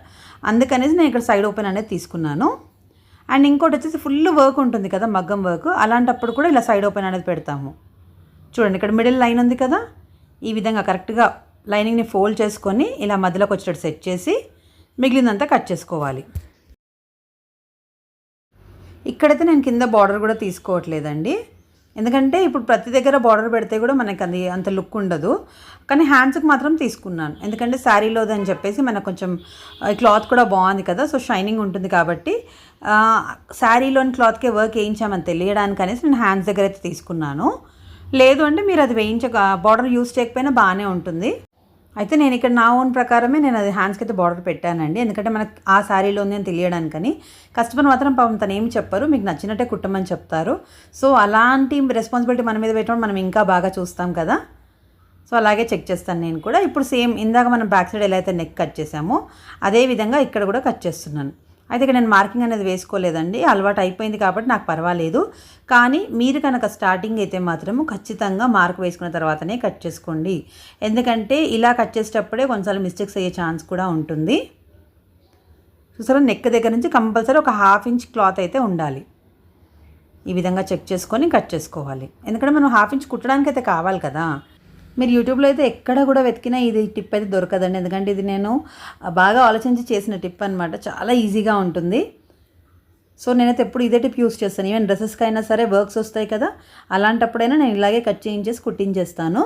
అందుకనేసి నేను ఇక్కడ సైడ్ ఓపెన్ అనేది తీసుకున్నాను. అండ్ ఇంకోటి వచ్చేసి ఫుల్ వర్క్ ఉంటుంది కదా మగ్గం వర్క్ అలాంటప్పుడు కూడా ఇలా సైడ్ ఓపెన్ అనేది పెడతాము. చూడండి ఇక్కడ మిడిల్ లైన్ ఉంది కదా ఈ విధంగా కరెక్ట్గా లైనింగ్ని ఫోల్డ్ చేసుకొని ఇలా మధ్యలోకి వచ్చేటట్టు సెట్ చేసి మిగిలిందంతా కట్ చేసుకోవాలి. ఇక్కడైతే నేను కింద బార్డర్ కూడా తీసుకోవట్లేదండి. ఎందుకంటే ఇప్పుడు ప్రతి దగ్గర బార్డర్ పెడితే కూడా మనకి అది అంత లుక్ ఉండదు. కానీ హ్యాండ్స్కి మాత్రం తీసుకున్నాను. ఎందుకంటే శారీలోదని అని చెప్పేసి మనకు కొంచెం క్లాత్ కూడా బాగుంది కదా సో షైనింగ్ ఉంటుంది కాబట్టి శారీలోని క్లాత్కే వర్క్ వేయించామని తెలియడానికి అనేసి నేను హ్యాండ్స్ దగ్గర అయితే తీసుకున్నాను. లేదు అంటే మీరు అది వేయించక బార్డర్ యూస్ చేయకపోయినా బాగానే ఉంటుంది. అయితే నేను ఇక్కడ నా ఓన్ ప్రకారమే నేను అది హ్యాండ్స్కి అయితే బార్డర్ పెట్టానండి. ఎందుకంటే మనకు ఆ శారీలో ఉంది అని తెలియడానికని. కస్టమర్ మాత్రం పాపం తను ఏమి చెప్పరు. మీకు నచ్చినట్టే కుట్టమని చెప్తారు. సో అలాంటి రెస్పాన్సిబిలిటీ మన మీద పెట్టడం మనం ఇంకా బాగా చూస్తాం కదా. సో అలాగే చెక్ చేస్తాను నేను కూడా. ఇప్పుడు సేమ్ ఇందాక మనం బ్యాక్ సైడ్ ఎలా అయితే నెక్ కట్ చేసామో అదే విధంగా ఇక్కడ కూడా కట్ చేస్తున్నాను. అయితే ఇక్కడ నేను మార్కింగ్ అనేది వేసుకోలేదండి. అలవాటు అయిపోయింది కాబట్టి నాకు పర్వాలేదు. కానీ మీరు కనుక స్టార్టింగ్ అయితే మాత్రము ఖచ్చితంగా మార్క్ వేసుకున్న తర్వాతనే కట్ చేసుకోండి. ఎందుకంటే ఇలా కట్ చేసేటప్పుడే కొంచెం మిస్టేక్స్ అయ్యే ఛాన్స్ కూడా ఉంటుంది. చూసారా? నెక్ దగ్గర నుంచి కంపల్సరీ ఒక హాఫ్ ఇంచ్ క్లాత్ అయితే ఉండాలి. ఈ విధంగా చెక్ చేసుకొని కట్ చేసుకోవాలి. ఎందుకంటే మనం హాఫ్ ఇంచ్ కుట్టడానికి అయితే కావాలి కదా. మీరు యూట్యూబ్లో అయితే ఎక్కడ కూడా వెతికినా ఇది టిప్ అయితే దొరకదండి. ఎందుకంటే ఇది నేను బాగా ఆలోచించి చేసిన టిప్ అనమాట చాలా ఈజీగా ఉంటుంది. సో నేనైతే ఎప్పుడు ఇదే టిప్ యూస్ చేస్తాను. ఈవెన్ డ్రెస్సెస్కి అయినా సరే వర్క్స్ వస్తాయి కదా. అలాంటప్పుడైనా నేను ఇలాగే కట్ చేయించేసి కుట్టించేస్తాను.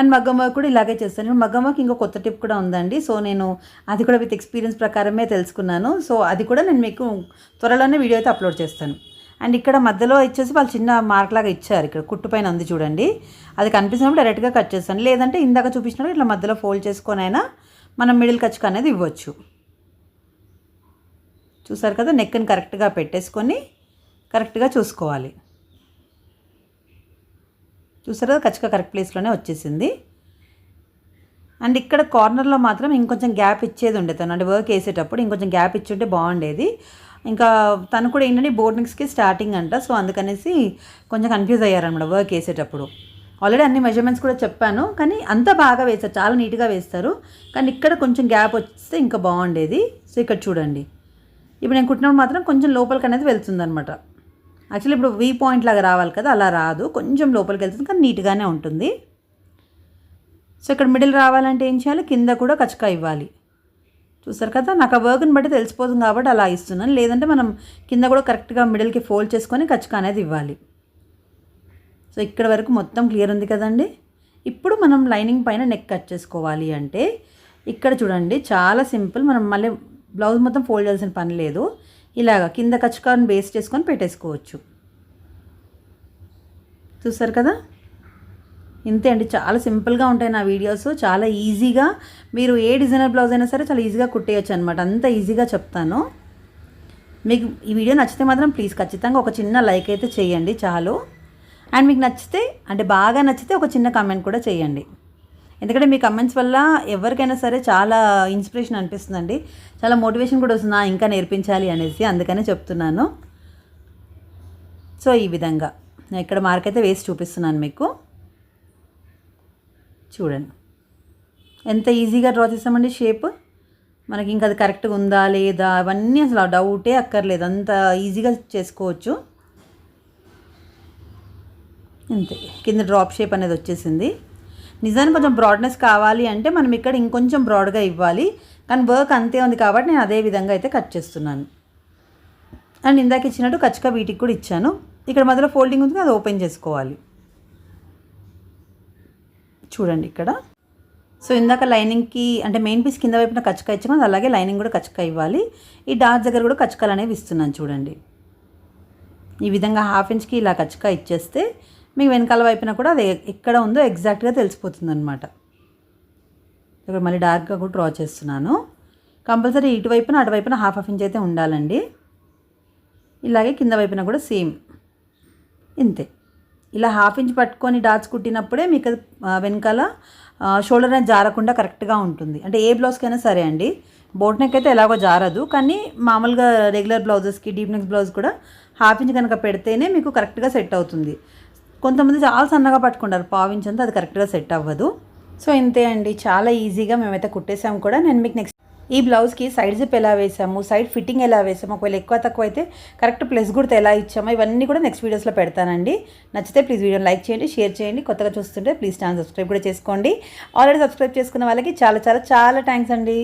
అండ్ మగ్గం వర్క్ కూడా ఇలాగే చేస్తాను. మగ్గం వర్క్ ఇంకో కొత్త టిప్ కూడా ఉందండి. సో నేను అది కూడా విత్ ఎక్స్పీరియన్స్ ప్రకారమే తెలుసుకున్నాను. సో అది కూడా నేను మీకు త్వరలోనే వీడియో అయితే అప్లోడ్ చేస్తాను. అండ్ ఇక్కడ మధ్యలో ఇచ్చేసి వాళ్ళు చిన్న మార్క్ లాగా ఇచ్చారు. ఇక్కడ కుట్టు పైన ఉంది చూడండి. అది కనిపిస్తున్నప్పుడు డైరెక్ట్గా కట్ చేస్తాను. లేదంటే ఇందాక చూపించినప్పుడు ఇట్లా మధ్యలో ఫోల్డ్ చేసుకొని అయినా మనం మిడిల్ కచ్చుకు అనేది ఇవ్వచ్చు. చూసారు కదా నెక్ని కరెక్ట్గా పెట్టేసుకొని కరెక్ట్గా చూసుకోవాలి. చూసారు కదా ఖచ్చితంగా కరెక్ట్ ప్లేస్లోనే వచ్చేసింది. అండ్ ఇక్కడ కార్నర్లో మాత్రం ఇంకొంచెం గ్యాప్ ఇచ్చేది ఉండే తను అంటే వర్క్ వేసేటప్పుడు ఇంకొంచెం గ్యాప్ ఇచ్చి ఉంటే బాగుండేది. ఇంకా తను కూడా ఏంటంటే బోర్డింగ్స్కి స్టార్టింగ్ అంట. సో అందుకనేసి కొంచెం కన్ఫ్యూజ్ అయ్యారనమాట వర్క్ వేసేటప్పుడు ఆల్రెడీ అన్ని మెజర్మెంట్స్ కూడా చెప్పాను. కానీ అంత బాగా వేస్తారు. చాలా నీట్గా వేస్తారు. కానీ ఇక్కడ కొంచెం గ్యాప్ వస్తే ఇంకా బాగుండేది. సో ఇక్కడ చూడండి. ఇప్పుడు నేను కుట్టినప్పుడు మాత్రం కొంచెం లోపలికి అనేది వెళ్తుందనమాట యాక్చువల్లీ ఇప్పుడు వీ పాయింట్ లాగా రావాలి కదా అలా రాదు. కొంచెం లోపలికి వెళ్తుంది కానీ నీట్గానే ఉంటుంది. సో ఇక్కడ మిడిల్ రావాలంటే ఏం చేయాలి? కింద కూడా కచకా ఇవ్వాలి. చూసారు కదా నాకు ఆ వర్క్ని బట్టి తెలిసిపోతుంది కాబట్టి అలా ఇస్తున్నాను. లేదంటే మనం కింద కూడా కరెక్ట్గా మిడిల్కి ఫోల్డ్ చేసుకొని కచకా అనేది ఇవ్వాలి. సో ఇక్కడ వరకు మొత్తం క్లియర్ ఉంది కదండి. ఇప్పుడు మనం లైనింగ్ పైన నెక్ కట్ చేసుకోవాలి అంటే ఇక్కడ చూడండి చాలా సింపుల్ మనం మళ్ళీ బ్లౌజ్ మొత్తం ఫోల్డ్ చేయాల్సిన పని లేదు. ఇలాగ కింద కచ్చుకాన్ని బేస్ చేసుకొని పెట్టేసుకోవచ్చు. చూసారు కదా? ఇంతే అండి. చాలా సింపుల్గా ఉంటాయి నా వీడియోస్. చాలా ఈజీగా మీరు ఏ డిజైనర్ బ్లౌజ్ అయినా సరే చాలా ఈజీగా కుట్టేయచ్చు అనమాట అంత ఈజీగా చెప్తాను. మీకు ఈ వీడియో నచ్చితే మాత్రం ప్లీజ్ ఖచ్చితంగా ఒక చిన్న లైక్ అయితే చేయండి చాలు. అండ్ మీకు నచ్చితే అంటే బాగా నచ్చితే ఒక చిన్న కామెంట్ కూడా చేయండి. ఎందుకంటే మీ కమెంట్స్ వల్ల ఎవరికైనా సరే చాలా ఇన్స్పిరేషన్ అనిపిస్తుందండి. చాలా మోటివేషన్ కూడా వస్తుంది. ఇంకా నేర్పించాలి అనేసి అందుకనే చెప్తున్నాను. సో ఈ విధంగా. నేను ఇక్కడ మార్క్ అయితే వేసి చూపిస్తున్నాను మీకు. చూడండి. ఎంత ఈజీగా డ్రా చేసామండి షేప్ మనకి ఇంకా అది కరెక్ట్గా ఉందా లేదా? అవన్నీ అసలు ఆ డౌటే అక్కర్లేదు. అంత ఈజీగా చేసుకోవచ్చు. అంతే. కింద డ్రాప్ షేప్ అనేది వచ్చేసింది. నిజానికి కొంచెం బ్రాడ్నెస్ కావాలి అంటే మనం ఇక్కడ ఇంకొంచెం బ్రాడ్గా ఇవ్వాలి. కానీ వర్క్ అంతే ఉంది కాబట్టి నేను అదే విధంగా అయితే కట్ చేస్తున్నాను. అండ్ ఇందాక ఇచ్చినట్టు కచ్చిగా వీటికి కూడా ఇచ్చాను. ఇక్కడ మధ్యలో ఫోల్డింగ్ ఉంది అది ఓపెన్ చేసుకోవాలి. చూడండి ఇక్కడ. సో ఇందాక లైనింగ్కి అంటే మెయిన్ పీస్ కింద వైపున కచ్చక ఇచ్చాము అది అలాగే లైనింగ్ కూడా కచ్చక ఇవ్వాలి. ఈ డార్క్ దగ్గర కూడా కచ్చకాలు అనేవి ఇస్తున్నాను చూడండి. ఈ విధంగా హాఫ్ ఇంచ్కి ఇలా కచ్చక ఇచ్చేస్తే మీకు వెనకాల వైపున కూడా అది ఎక్కడ ఉందో ఎగ్జాక్ట్గా తెలిసిపోతుంది అనమాట ఇక్కడ మళ్ళీ డార్క్గా కూడా డ్రా చేస్తున్నాను. కంపల్సరీ ఇటువైపున అటువైపున హాఫ్ హాఫ్ ఇంచ్ అయితే ఉండాలండి. ఇలాగే కింద వైపున కూడా సేమ్ ఇంతే. ఇలా హాఫ్ ఇంచ్ పట్టుకొని డాట్స్ కుట్టినప్పుడే మీకు వెనకాల షోల్డర్ అనేది జారకుండా కరెక్ట్గా ఉంటుంది. అంటే ఏ బ్లౌజ్కైనా సరే అండి. బోట్ నెక్ అయితే ఎలాగో జారదు. కానీ మామూలుగా రెగ్యులర్ బ్లౌజెస్కి డీప్ నెక్ బ్లౌజ్ కూడా హాఫ్ ఇంచ్ కనుక పెడితేనే మీకు కరెక్ట్గా సెట్ అవుతుంది. కొంతమంది చాలా సన్నగా పట్టుకుంటారు. పావు అది కరెక్ట్గా సెట్ అవ్వదు. సో ఇంతే అండి. చాలా ఈజీగా మేమైతే కుట్టేసాము కూడా. నేను మీకు నెక్స్ట్ ఈ బ్లౌజ్కి సైడ్ జిప్ ఎలా వేసాము సైడ్ ఫిట్టింగ్ ఎలా వేసాము ఒకవేళ ఎక్కువ తక్కువ అయితే కరెక్ట్ ప్లస్ గుర్తు ఎలా ఇచ్చామో ఇవన్నీ కూడా నెక్స్ట్ వీడియోస్లో పెడతానండి. నచ్చితే ప్లీజ్ వీడియో లైక్ చేయండి షేర్ చేయండి. కొత్తగా చూస్తుంటే ప్లీజ్ ఛానల్ సబ్స్క్రైబ్ కూడా చేసుకోండి. ఆల్రెడీ సబ్స్క్రైబ్ చేసుకున్న వాళ్ళకి చాలా చాలా చాలా థ్యాంక్స్ అండి.